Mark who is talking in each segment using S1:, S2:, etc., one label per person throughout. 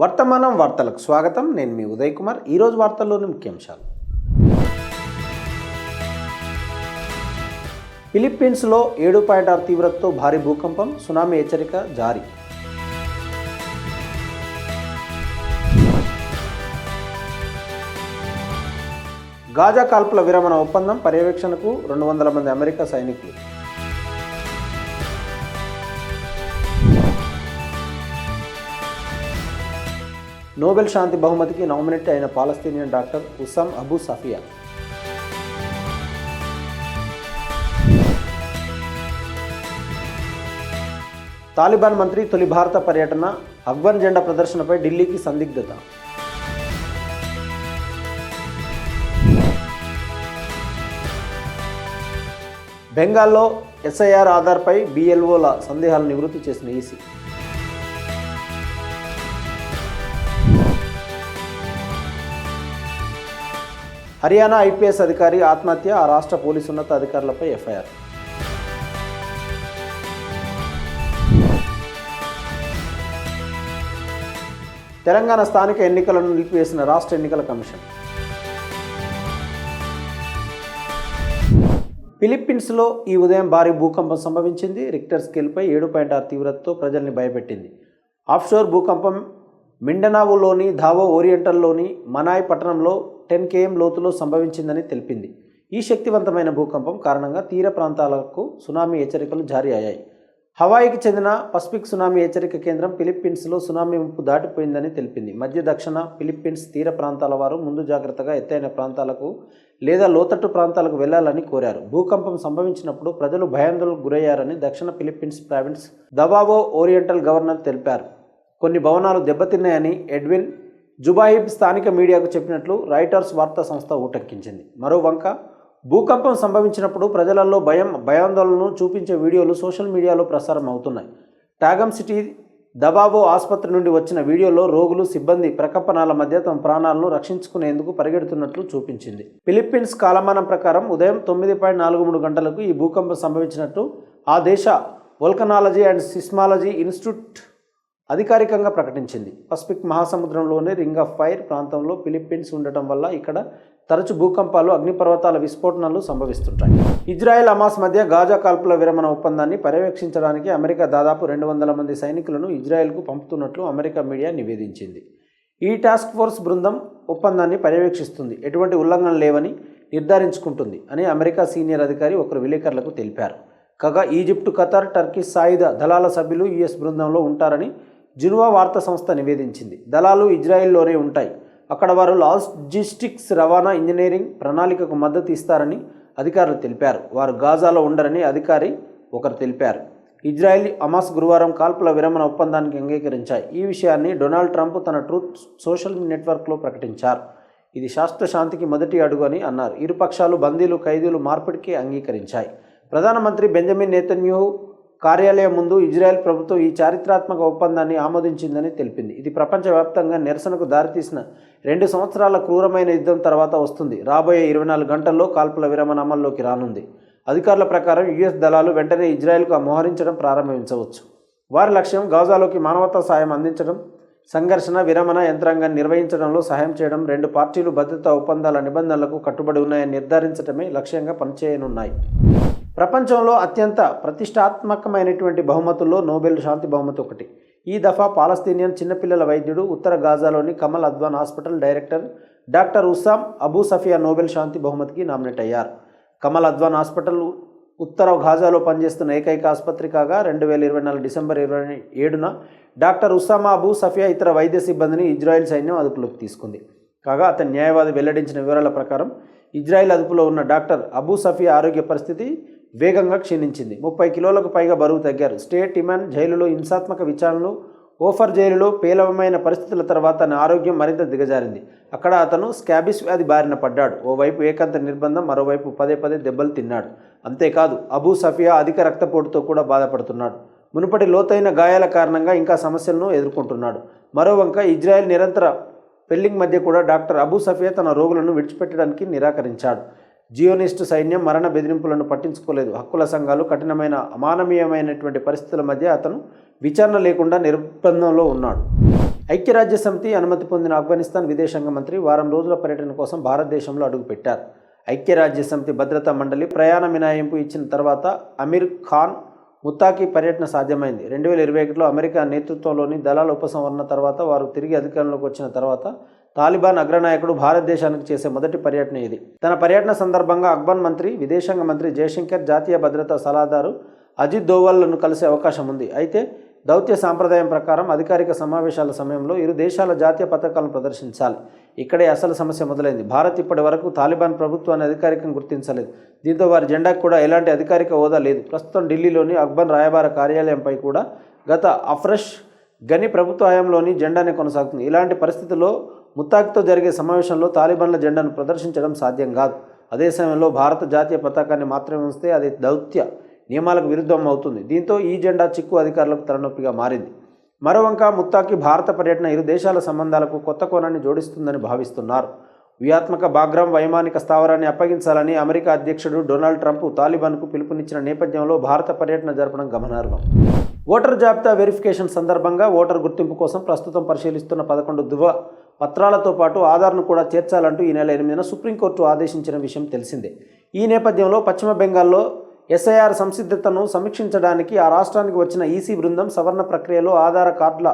S1: వర్తమానం వార్తలకు స్వాగతం. నేను మీ ఉదయ్ కుమార్. ఈరోజు వార్తల్లోని ముఖ్యాంశాలు. ఫిలిప్పీన్స్లో ఏడు పాయింట్ ఆరు తీవ్రతతో భారీ భూకంపం సునామీ హెచ్చరిక జారీ. గాజా కాల్పుల విరమణ ఒప్పందం పర్యవేక్షణకు రెండు వందల మంది అమెరికా సైనికులు. నోబెల్ శాంతి బహుమతికి నామినేట్ అయిన Palestinian doctor Usam Abu Safiya. Taliban మంత్రి తొలి భారత పర్యటన అఫ్ఘన్ జెండా ప్రదర్శనపై ఢిల్లీకి సందిగ్ధత. బెంగాల్లో ఎస్ఐఆర్ ఆధార్పై బీఎల్ఓల సందేహాలు నివృత్తి చేసిన ఈసీ. హర్యానా ఐపీఎస్ అధికారి ఆత్మహత్య ఆ రాష్ట్ర పోలీసు ఉన్నత అధికారులపై ఎఫ్ఐఆర్. తెలంగాణ స్థానిక ఎన్నికలను నిలిపివేసిన రాష్ట్ర ఎన్నికల కమిషన్. ఫిలిప్పీన్స్లో ఈ ఉదయం భారీ భూకంపం సంభవించింది. రిక్టర్ స్కేల్పై ఏడు పాయింట్ ఆరు తీవ్రతతో ప్రజల్ని భయపెట్టింది. ఆఫ్షోర్ భూకంపం మిండనావులోని ధావో ఓరియంటల్లోని మనాయ్ పట్టణంలో టెన్ కేఎం లోతులో సంభవించిందని తెలిపింది. ఈ శక్తివంతమైన భూకంపం కారణంగా తీర ప్రాంతాలకు సునామీ హెచ్చరికలు జారీ అయ్యాయి. హవాయికి చెందిన పసిఫిక్ సునామీ హెచ్చరిక కేంద్రం ఫిలిప్పీన్స్లో సునామీ ముప్పు దాటిపోయిందని తెలిపింది. మధ్య దక్షిణ ఫిలిప్పీన్స్ తీర ప్రాంతాల వారు ముందు జాగ్రత్తగా ఎత్తైన ప్రాంతాలకు లేదా లోతట్టు ప్రాంతాలకు వెళ్ళాలని కోరారు. భూకంపం సంభవించినప్పుడు ప్రజలు భయాందోళనకు గురయ్యారని దక్షిణ Philippines province Davao Oriental governor తెలిపారు. కొన్ని భవనాలు దెబ్బతిన్నాయని ఎడ్విన్ జుబాయిబ్ స్థానిక మీడియాకు చెప్పినట్లు రైటర్స్ వార్తా సంస్థ ఊటెక్కించింది మరో వంక భూకంపం సంభవించినప్పుడు ప్రజలలో భయం భయాందోళనను చూపించే వీడియోలు సోషల్ మీడియాలో ప్రసారం అవుతున్నాయి. టాగమ్ సిటీ దబావో ఆసుపత్రి నుండి వచ్చిన వీడియోలో రోగులు సిబ్బంది ప్రకంపనాల మధ్య తమ ప్రాణాలను రక్షించుకునేందుకు పరిగెడుతున్నట్లు చూపించింది. ఫిలిప్పీన్స్ కాలమానం ప్రకారం ఉదయం తొమ్మిది పాయింట్ నాలుగు మూడు గంటలకు ఈ భూకంపం సంభవించినట్టు ఆ దేశ వల్కనాలజీ అండ్ సిస్మాలజీ ఇన్స్టిట్యూట్ అధికారికంగా ప్రకటించింది. పసిఫిక్ మహాసముద్రంలోనే రింగ్ ఆఫ్ ఫైర్ ప్రాంతంలో ఫిలిప్పీన్స్ ఉండటం వల్ల ఇక్కడ తరచు భూకంపాలు అగ్నిపర్వతాల విస్ఫోటనాలు సంభవిస్తుంటాయి. ఇజ్రాయెల్ అమాస్ మధ్య గాజా కాల్పుల విరమణ ఒప్పందాన్ని పర్యవేక్షించడానికి అమెరికా దాదాపు రెండు వందల మంది సైనికులను ఇజ్రాయెల్కు పంపుతున్నట్లు అమెరికా మీడియా నివేదించింది. ఈ టాస్క్ ఫోర్స్ బృందం ఒప్పందాన్ని పర్యవేక్షిస్తుంది. ఎటువంటి ఉల్లంఘన లేవని నిర్ధారించుకుంటుంది అని అమెరికా సీనియర్ అధికారి ఒకరు విలేకరులకు తెలిపారు. కాగా ఈజిప్టు ఖతార్ టర్కీ సాయుధ దళాల సభ్యులు యుఎస్ బృందంలో ఉంటారని జినువా వార్తా సంస్థ నివేదించింది. దళాలు ఇజ్రాయెల్లోనే ఉంటాయి. అక్కడ వారు లాజిస్టిక్స్ రవాణా ఇంజనీరింగ్ ప్రణాళికకు మద్దతు ఇస్తారని అధికారులు తెలిపారు. వారు గాజాలో ఉండరని అధికారి ఒకరు తెలిపారు. ఇజ్రాయెల్ అమాస్ గురువారం కాల్పుల విరమణ ఒప్పందానికి అంగీకరించాయి. ఈ విషయాన్ని డొనాల్డ్ ట్రంప్ తన ట్రూత్ సోషల్ నెట్వర్క్లో ప్రకటించారు. ఇది శాస్త్ర శాంతికి మొదటి అడుగు అని అన్నారు. ఇరుపక్షాలు బందీలు ఖైదీలు మార్పిడికి అంగీకరించాయి. ప్రధానమంత్రి బెంజమిన్ నేతన్యూహు కార్యాలయం ముందు ఇజ్రాయెల్ ప్రభుత్వం ఈ చారిత్రాత్మక ఒప్పందాన్ని ఆమోదించిందని తెలిపింది. ఇది ప్రపంచవ్యాప్తంగా నిరసనకు దారితీసిన రెండు సంవత్సరాల క్రూరమైన యుద్ధం తర్వాత వస్తుంది. రాబోయే ఇరవై నాలుగు గంటల్లో కాల్పుల విరమణ అమల్లోకి రానుంది. అధికారుల ప్రకారం యుఎస్ దళాలు వెంటనే ఇజ్రాయెల్కు మోహరించడం ప్రారంభించవచ్చు. వారి లక్ష్యం గాజాలోకి మానవతా సాయం అందించడం సంఘర్షణ విరమణ యంత్రాంగాన్ని నిర్వహించడంలో సహాయం చేయడం. రెండు పార్టీలు భద్రతా ఒప్పందాల నిబంధనలకు కట్టుబడి ఉన్నాయని నిర్ధారించడమే లక్ష్యంగా పనిచేయనున్నాయి. ప్రపంచంలో అత్యంత ప్రతిష్టాత్మకమైనటువంటి బహుమతుల్లో నోబెల్ శాంతి బహుమతి ఒకటి. ఈ దఫా పాలస్తీనియన్ చిన్నపిల్లల వైద్యుడు ఉత్తర గాజాలోని Kamal Adwan hospital director doctor Usam Abu Safiya Nobel శాంతి బహుమతికి నామినేట్ అయ్యారు. కమల్ అద్వాన్ హాస్పిటల్ ఉత్తర గాజాలో పనిచేస్తున్న ఏకైక ఆసుపత్రి కాగా రెండు వేల ఇరవై నాలుగు డిసెంబర్ ఇరవై ఏడున డాక్టర్ ఉసామా అబూ సఫియా ఇతర వైద్య సిబ్బందిని ఇజ్రాయెల్ సైన్యం అదుపులోకి తీసుకుంది. కాగా అతని న్యాయవాది వెల్లడించిన వివరాల ప్రకారం ఇజ్రాయెల్ అదుపులో ఉన్న డాక్టర్ అబూ సఫియా ఆరోగ్య పరిస్థితి వేగంగా క్షీణించింది. ముప్పై కిలోలకు పైగా బరువు తగ్గారు. స్టేట్ ఇమాన్ జైలులో హింసాత్మక విచారణలు ఓఫర్ జైలులో పేలవమైన పరిస్థితుల తర్వాత తన ఆరోగ్యం మరింత దిగజారింది. అక్కడ అతను స్కాబిస్ వ్యాధి బారిన పడ్డాడు. ఓవైపు ఏకాంత నిర్బంధం మరోవైపు పదే పదే దెబ్బలు తిన్నాడు. అంతేకాదు అబూ సఫియా అధిక రక్తపోటుతో కూడా బాధపడుతున్నాడు. మునుపటి లోతైన గాయాల కారణంగా ఇంకా సమస్యలను ఎదుర్కొంటున్నాడు. మరోవంక ఇజ్రాయెల్ నిరంతర పెళ్ళింగ్ మధ్య కూడా డాక్టర్ అబూ సఫియా తన రోగులను విడిచిపెట్టడానికి నిరాకరించాడు. జియోనిస్టు సైన్యం మరణ బెదిరింపులను పట్టించుకోలేదు. హక్కుల సంఘాలు కఠినమైన అమానవీయమైనటువంటి పరిస్థితుల మధ్య అతను విచారణ లేకుండా నిర్బంధంలో ఉన్నాడు. ఐక్యరాజ్య సమితి అనుమతి పొందిన ఆఫ్ఘనిస్తాన్ విదేశాంగ మంత్రి వారం రోజుల పర్యటన కోసం భారతదేశంలో అడుగుపెట్టారు. ఐక్యరాజ్య సమితి భద్రతా మండలి ప్రయాణ మినాయింపు ఇచ్చిన తర్వాత అమీర్ ఖాన్ ముత్తాకి పర్యటన సాధ్యమైంది. రెండు వేల ఇరవై ఒకటిలో అమెరికా నేతృత్వంలోని దళాల ఉపసంహరణ తర్వాత వారు తిరిగి అధికారంలోకి వచ్చిన తర్వాత తాలిబాన్ అగ్రనాయకుడు భారతదేశానికి చేసే మొదటి పర్యటన ఇది. తన పర్యటన సందర్భంగా అక్బర్ మంత్రి విదేశాంగ మంత్రి జయశంకర్ జాతీయ భద్రతా సలహాదారు అజిత్ దోవల్లను కలిసే అవకాశం ఉంది. అయితే దౌత్య సాంప్రదాయం ప్రకారం అధికారిక సమావేశాల సమయంలో ఇరు దేశాల జాతీయ పథకాలను ప్రదర్శించాలి. ఇక్కడే అసలు సమస్య మొదలైంది. భారత్ ఇప్పటి వరకు తాలిబాన్ ప్రభుత్వాన్ని అధికారికంగా గుర్తించలేదు. దీంతో వారి జెండాకు కూడా ఎలాంటి అధికారిక హోదా లేదు. ప్రస్తుతం ఢిల్లీలోని అక్బర్ రాయబార కార్యాలయంపై కూడా గత అఫ్రెష్ గని ప్రభుత్వ హయాంలోని జెండానే కొనసాగుతుంది. ఇలాంటి పరిస్థితుల్లో ముత్తాక్తో జరిగే సమావేశంలో తాలిబాన్ల జెండాను ప్రదర్శించడం సాధ్యం కాదు. అదే సమయంలో భారత జాతీయ పతాకాన్ని మాత్రమే ఉంచితే అది దౌత్య నియమాలకు విరుద్ధం అవుతుంది. దీంతో ఈ జెండా చిక్కు అధికారులకు తలనొప్పిగా మారింది. మరోవంక ముత్తాకి భారత పర్యటన ఇరు దేశాల సంబంధాలకు కొత్త కోణాన్ని జోడిస్తుందని భావిస్తున్నారు. వ్యూహాత్మక బాగ్రామ్ వైమానిక స్థావరాన్ని అప్పగించాలని అమెరికా అధ్యక్షుడు డొనాల్డ్ ట్రంప్ తాలిబాన్కు పిలుపునిచ్చిన నేపథ్యంలో భారత పర్యటన జరపడం గమనార్హం. ఓటర్ జాబితా వెరిఫికేషన్ సందర్భంగా ఓటర్ గుర్తింపు కోసం ప్రస్తుతం పరిశీలిస్తున్న పదకొండు ధృవ పత్రాలతో పాటు ఆధార్ను కూడా చేర్చాలంటూ ఈ నెల ఎనిమిదిన సుప్రీంకోర్టు ఆదేశించిన విషయం తెలిసిందే. ఈ నేపథ్యంలో పశ్చిమ బెంగాల్లో ఎస్ఐఆర్ సంసిద్ధతను సమీక్షించడానికి ఆ రాష్ట్రానికి వచ్చిన ఈసీ బృందం సవరణ ప్రక్రియలో ఆధార్ కార్డుల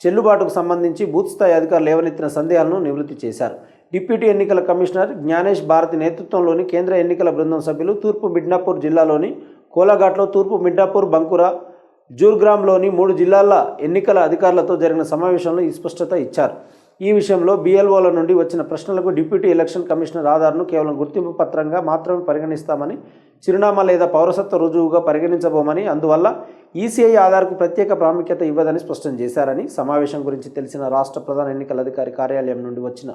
S1: చెల్లుబాటుకు సంబంధించి బూత్ స్థాయి అధికారులు లేవనెత్తిన సందేహాలను నివృత్తి చేశారు. డిప్యూటీ ఎన్నికల కమిషనర్ జ్ఞానేష్ భారతి నేతృత్వంలోని కేంద్ర ఎన్నికల బృందం సభ్యులు తూర్పు మిడ్నాపూర్ జిల్లాలోని కోలాఘాట్లో తూర్పు మిడ్నాపూర్ బంకురా జూర్గ్రామ్లోని మూడు జిల్లాల ఎన్నికల అధికారులతో జరిగిన సమావేశంలో ఈ స్పష్టత ఇచ్చారు. ఈ విషయంలో బిఎల్ఓల నుండి వచ్చిన ప్రశ్నలకు డిప్యూటీ ఎలక్షన్ కమిషనర్ ఆధార్ను కేవలం గుర్తింపు పత్రంగా మాత్రమే పరిగణిస్తామని చిరునామా లేదా పౌరసత్వ రుజువుగా పరిగణించబోమని అందువల్ల ఈసీఐ ఆధార్కు ప్రత్యేక ప్రాముఖ్యత ఇవ్వదని స్పష్టం చేశారని సమావేశం గురించి తెలిసిన రాష్ట్ర ప్రధాన ఎన్నికల అధికారి కార్యాలయం నుండి వచ్చిన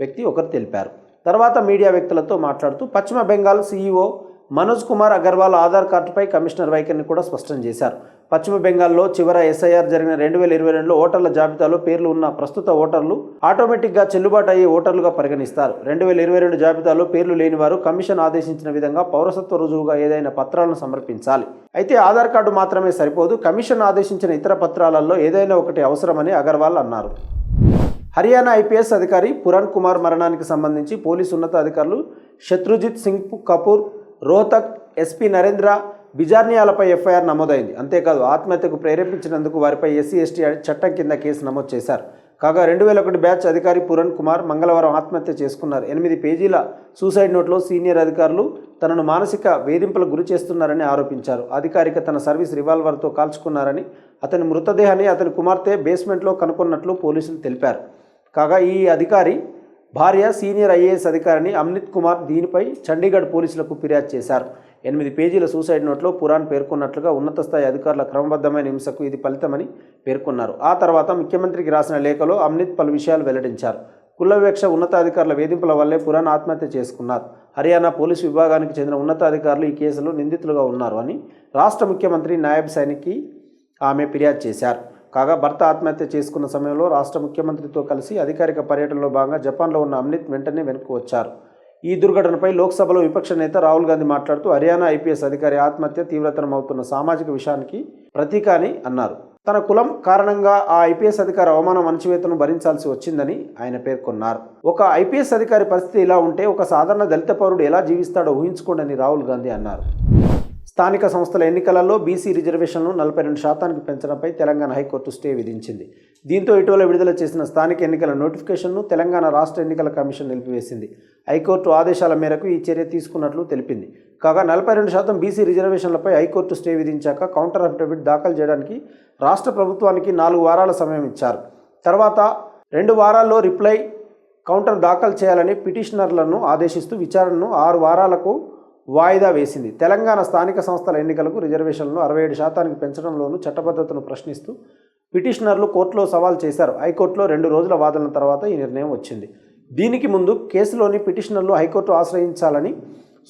S1: వ్యక్తి ఒకరు తెలిపారు. తర్వాత మీడియా వ్యక్తులతో మాట్లాడుతూ పశ్చిమ బెంగాల్ సీఈఓ మనోజ్ కుమార్ అగర్వాల్ ఆధార్ కార్డుపై కమిషనర్ వైఖరిని కూడా స్పష్టం చేశారు. పశ్చిమ బెంగాల్లో చివర ఎస్ఐఆర్ జరిగిన రెండు వేల ఇరవై రెండులో ఓటర్ల జాబితాలో పేర్లు ఉన్న ప్రస్తుత ఓటర్లు ఆటోమేటిక్గా చెల్లుబాటు అయ్యే ఓటర్లుగా పరిగణిస్తారు. రెండు వేల ఇరవై రెండు జాబితాలో పేర్లు లేని వారు కమిషన్ ఆదేశించిన విధంగా పౌరసత్వ రుజువుగా ఏదైనా పత్రాలను సమర్పించాలి. అయితే ఆధార్ కార్డు మాత్రమే సరిపోదు. కమిషన్ ఆదేశించిన ఇతర పత్రాలలో ఏదైనా ఒకటి అవసరమని అగర్వాల్ అన్నారు. హర్యానా ఐపీఎస్ అధికారి పురాణ్ కుమార్ మరణానికి సంబంధించి పోలీసు ఉన్నతాధికారులు శత్రుజిత్ సింగ్ కపూర్ రోహతక్ ఎస్పీ నరేంద్ర బిజార్నియాలపై ఎఫ్ఐఆర్ నమోదైంది. అంతేకాదు ఆత్మహత్యకు ప్రేరేపించినందుకు వారిపై ఎస్సీ ఎస్టీ చట్టం కింద కేసు నమోదు చేశారు. కాగా రెండు వేల ఒకటి బ్యాచ్ అధికారి పూరణ్ కుమార్ మంగళవారం ఆత్మహత్య చేసుకున్నారు. ఎనిమిది పేజీల సూసైడ్ నోట్లో సీనియర్ అధికారులు తనను మానసిక వేధింపులకు గురి చేస్తున్నారని ఆరోపించారు. అధికారిక తన సర్వీస్ రివాల్వర్తో కాల్చుకున్నారని అతని మృతదేహాన్ని అతని కుమార్తె బేస్మెంట్లో కనుగొన్నట్లు పోలీసులు తెలిపారు. కాగా ఈ అధికారి భార్య సీనియర్ ఐఏఎస్ అధికారిని అమ్నిత్ కుమార్ దీనిపై చండీగఢ్ పోలీసులకు ఫిర్యాదు చేశారు. ఎనిమిది పేజీల సూసైడ్ నోట్లో పురాణ్ పేర్కొన్నట్లుగా ఉన్నత స్థాయి అధికారుల క్రమబద్ధమైన హింసకు ఇది ఫలితమని పేర్కొన్నారు. ఆ తర్వాత ముఖ్యమంత్రికి రాసిన లేఖలో అమ్నిత్ పలు విషయాలు వెల్లడించారు. కులవివక్ష ఉన్నతాధికారుల వేధింపుల వల్లే పురాణ్ ఆత్మహత్య చేసుకున్నారు. హర్యానా పోలీసు విభాగానికి చెందిన ఉన్నతాధికారులు ఈ కేసులో నిందితులుగా ఉన్నారు అని రాష్ట్ర ముఖ్యమంత్రి నాయబ్ సైనికి ఆమె ఫిర్యాదు చేశారు. కాగా భర్త ఆత్మహత్య చేసుకున్న సమయంలో రాష్ట్ర ముఖ్యమంత్రితో కలిసి అధికారిక పర్యటనలో భాగంగా జపాన్లో ఉన్న అమ్నిత్ వెంటనే వెనుక్కు వచ్చారు. ఈ దుర్ఘటనపై లోక్సభలో విపక్ష నేత రాహుల్ గాంధీ మాట్లాడుతూ హర్యానా ఐపీఎస్ అధికారి ఆత్మహత్య తీవ్రతరం అవుతున్న సామాజిక విషయానికి ప్రతీక అని అన్నారు. తన కులం కారణంగా ఆ ఐపీఎస్ అధికారి అవమానం అణచివేతను భరించాల్సి వచ్చిందని ఆయన పేర్కొన్నారు. ఒక ఐపీఎస్ అధికారి పరిస్థితి ఇలా ఉంటే ఒక సాధారణ దళిత పౌరుడు ఎలా జీవిస్తాడో ఊహించుకోండి రాహుల్ గాంధీ అన్నారు. స్థానిక సంస్థల ఎన్నికలలో బీసీ రిజర్వేషన్లు నలభై రెండు శాతానికి పెంచడంపై తెలంగాణ హైకోర్టు స్టే విధించింది. దీంతో ఇటీవల విడుదల చేసిన స్థానిక ఎన్నికల నోటిఫికేషన్ను తెలంగాణ రాష్ట్ర ఎన్నికల కమిషన్ నిలిపివేసింది. హైకోర్టు ఆదేశాల మేరకు ఈ చర్య తీసుకున్నట్లు తెలిపింది. కాగా నలభై రెండు శాతం బీసీ రిజర్వేషన్లపై హైకోర్టు స్టే విధించాక కౌంటర్ అఫిడవిట్ దాఖలు చేయడానికి రాష్ట్ర ప్రభుత్వానికి నాలుగు వారాల సమయం ఇచ్చారు. తర్వాత రెండు వారాల్లో రిప్లై కౌంటర్ దాఖలు చేయాలని పిటిషనర్లను ఆదేశిస్తూ విచారణను ఆరు వారాలకు వాయిదా వేసింది. తెలంగాణ స్థానిక సంస్థల ఎన్నికలకు రిజర్వేషన్లను అరవై ఏడు శాతానికి పెంచడంలోనూ చట్టబద్ధతను ప్రశ్నిస్తూ పిటిషనర్లు కోర్టులో సవాల్ చేశారు. హైకోర్టులో రెండు రోజుల వాదనల తర్వాత ఈ నిర్ణయం వచ్చింది. దీనికి ముందు కేసులోని పిటిషనర్లు హైకోర్టు ఆశ్రయించాలని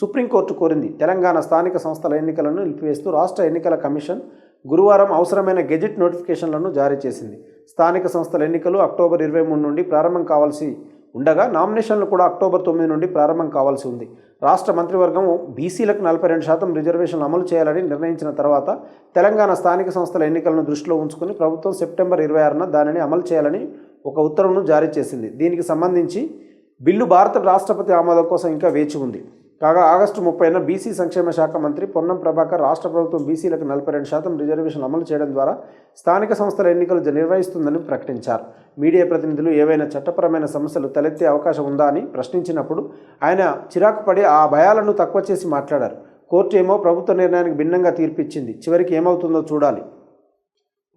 S1: సుప్రీంకోర్టు కోరింది. తెలంగాణ స్థానిక సంస్థల ఎన్నికలను నిలిపివేస్తూ రాష్ట్ర ఎన్నికల కమిషన్ గురువారం అవసరమైన గెజిట్ నోటిఫికేషన్లను జారీ చేసింది. స్థానిక సంస్థల ఎన్నికలు అక్టోబర్ ఇరవై మూడు నుండి ప్రారంభం కావాల్సి ఉండగా నామినేషన్లు కూడా అక్టోబర్ తొమ్మిది నుండి ప్రారంభం కావాల్సి ఉంది. రాష్ట్ర మంత్రివర్గం బీసీలకు నలభై రెండు శాతం రిజర్వేషన్లు అమలు చేయాలని నిర్ణయించిన తర్వాత తెలంగాణ స్థానిక సంస్థల ఎన్నికలను దృష్టిలో ఉంచుకుని ప్రభుత్వం సెప్టెంబర్ ఇరవై ఆరున దానిని అమలు చేయాలని ఒక ఉత్తర్వును జారీ చేసింది. దీనికి సంబంధించి బిల్లు భారత రాష్ట్రపతి ఆమోదం కోసం ఇంకా వేచి ఉంది. కాగా ఆగస్టు ముప్పైన బీసీ సంక్షేమ శాఖ మంత్రి పొన్నం ప్రభాకర్ రాష్ట్ర ప్రభుత్వం బీసీలకు నలభై రెండు శాతం రిజర్వేషన్ అమలు చేయడం ద్వారా స్థానిక సంస్థల ఎన్నికలు నిర్వహిస్తుందని ప్రకటించారు. మీడియా ప్రతినిధులు ఏవైనా చట్టపరమైన సమస్యలు తలెత్తే అవకాశం ఉందా అని ప్రశ్నించినప్పుడు ఆయన చిరాకు పడి ఆ భయాలను తక్కువ చేసి మాట్లాడారు. కోర్టు ఏమో ప్రభుత్వ నిర్ణయానికి భిన్నంగా తీర్పిచ్చింది. చివరికి ఏమవుతుందో చూడాలి.